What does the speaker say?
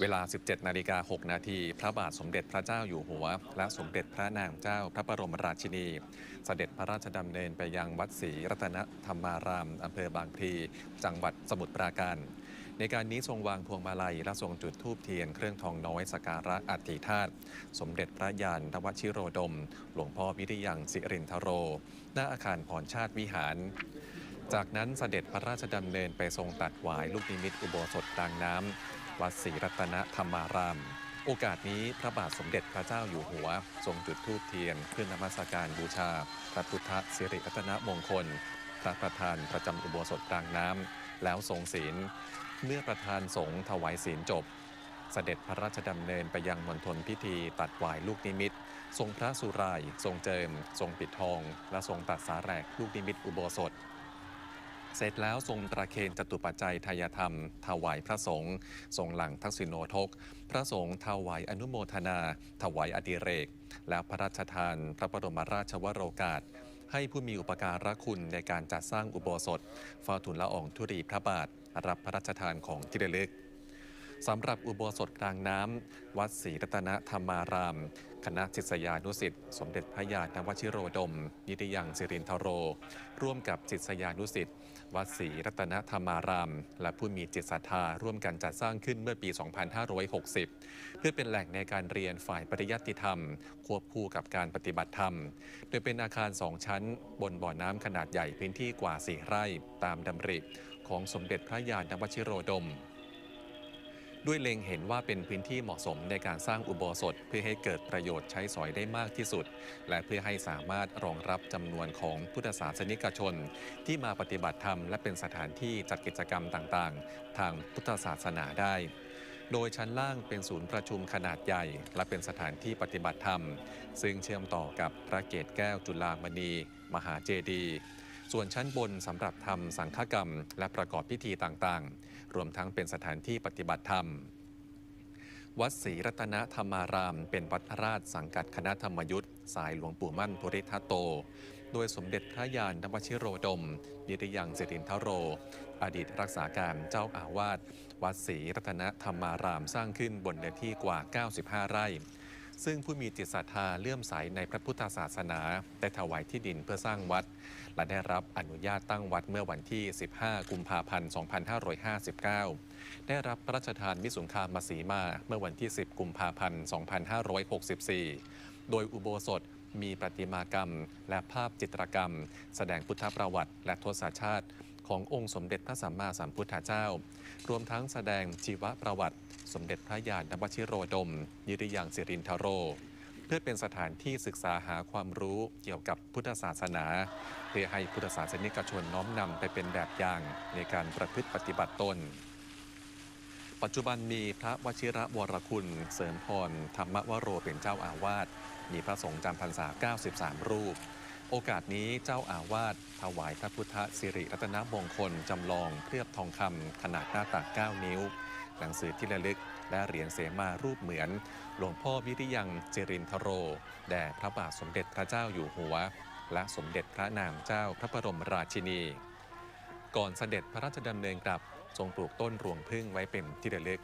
เวลา 17 นาฬิกา 6 นาที พระบาทสมเด็จพระเจ้าอยู่หัว และสมเด็จพระนางเจ้าพระบรมราชินี เสด็จพระราชดำเนินไปยังวัดศรีรัตนธรรมาราม อำเภอบางพลี จังหวัดสมุทรปราการ ในการนี้ทรงวางพวงมาลัย และทรงจุดธูปเทียนเครื่องทองน้อยสการะอัฐิธาตุสมเด็จพระยานนวชิโรดม หลวงพ่อวิริยังสิรินทโรหน้าอาคารพรชาติวิหารจากนั้นเสด็จพระราชดำเนินไปทรงตัดหวายลูกนิมิตอุโบสถกลางน้ำ วัดศรีรัตนธรรมาราม โอกาสนี้พระบาทสมเด็จพระเจ้าอยู่หัว ทรงจุดธูปเทียนเพื่อนมัสการบูชา พระพุทธสิริรัตนมงคล พระประธานประจำอุโบสถกลางน้ำแล้วทรงศีล เมื่อประธานสงฆ์ถวายศีลจบ เสด็จพระราชดำเนินไปยังมณฑลพิธีตัดวายลูกนิมิต ทรงพระสุราย ทรงเจิม ทรงปิดทอง และทรงตัดสาแรกลูกนิมิตอุโบสถ เสร็จแล้วทรงประเคนจตุปัจจัยทายธรรม ถวายพระสงฆ์ทรงหลังทักษิโนทก พระสงฆ์ถวายอนุโมทนา ถวายอดิเรก แล้วพระราชทานพระบรมราชวโรกาส ให้ผู้มีอุปการะคุณในการจัดสร้างอุโบสถเฝ้าทูลละอองธุรีพระบาท รับพระราชทานของที่ระลึก สำหรับอุโบสถกลางน้ำ วัดศรีรัตนธรรมาราม คณะศิษยานุสิษย์สมเด็จพระญาณวชิโรดม นิติยังสิรินทโร ร่วมกับศิษยานุสิษย์วัดศรีรัตนธรรมาราม และผู้มีจิตศรัทธาร่วมกันจัดสร้างขึ้นเมื่อปี 2560 เพื่อเป็นแหล่งในการเรียนฝ่ายปริยัติธรรม ควบคู่กับการปฏิบัติธรรม โดยเป็นอาคารสองชั้น บนบ่อน้ำขนาดใหญ่พื้นที่กว่า 4 ไร่ ตามดำริของสมเด็จพระญาณวชิโรดม ด้วยเล็งเห็นว่าเป็นพื้นที่เหมาะสมในการสร้างอุโบสถ เพื่อให้เกิดประโยชน์ใช้สอยได้มากที่สุด และเพื่อให้สามารถรองรับจำนวนของพุทธศาสนิกชน ที่มาปฏิบัติธรรมและเป็นสถานที่จัดกิจกรรมต่างๆ ทางพุทธศาสนาได้ โดยชั้นล่างเป็นศูนย์ประชุมขนาดใหญ่ และเป็นสถานที่ปฏิบัติธรรม ซึ่งเชื่อมต่อกับพระเกศแก้วจุฬามณี มหาเจดีย์ ส่วนชั้นบนสำหรับทำสังฆกรรม และประกอบพิธีต่างๆ รวมทั้งเป็นสถานที่ปฏิบัติธรรม วัดศรีรัตนธรรมาราม เป็นวัดราชสังกัดคณะธรรมยุทธ์สายหลวงปู่มั่นภูริทัตโต โดยสมเด็จพระยานนวชิโรดม นิติยังสิรินทโร อดีตรักษาการเจ้าอาวาสวัดศรีรัตนธรรมารามสร้างขึ้นบนเนื้อที่กว่า 95 ไร่ ซึ่งผู้มีจิตศรัทธาเลื่อมใสในพระพุทธศาสนา ได้ถวายที่ดินเพื่อสร้างวัด และได้รับอนุญาตตั้งวัดเมื่อวันที่ 15 กุมภาพันธ์ 2559 ได้รับพระราชทานวิสุงคามาสีมาเมื่อวันที่ 10 กุมภาพันธ์ 2564 โดยอุโบสถมีประติมากรรม และภาพจิตรกรรม แสดงพุทธประวัติ และทศชาติ ขององค์สมเด็จพระสัมมาสัมพุทธเจ้า รวมทั้งแสดงชีวประวัติ สมเด็จพระญาณวชิโรดม ยิริยังสิรินทโร เพื่อเป็นสถานที่ศึกษาหาความรู้เกี่ยวกับพุทธศาสนา เพื่อให้พุทธศาสนิกชนน้อมนำไปเป็นแบบอย่างในการประพฤติปฏิบัติตนปัจจุบันมีพระวชิระวรคุณ เสริมพร ธรรมวโรเป็นเจ้าอาวาส มีพระสงฆ์จำพรรษา 93 รูป โอกาสนี้เจ้าอาวาสถวายพระพุทธสิริรัตนมงคลจำลองเคลือบทองคำขนาดหน้าตัก 9 นิ้ว หนังสือที่ระลึกและเหรียญเสมารูปเหมือน หลวงพ่อวิริยังเจรินทโร แด่พระบาทสมเด็จพระเจ้าอยู่หัว และสมเด็จพระนางเจ้าพระบรมราชินี ก่อนเสด็จพระราชดำเนินกลับทรงปลูกต้นรวงพึ่งไว้เป็นที่ระลึก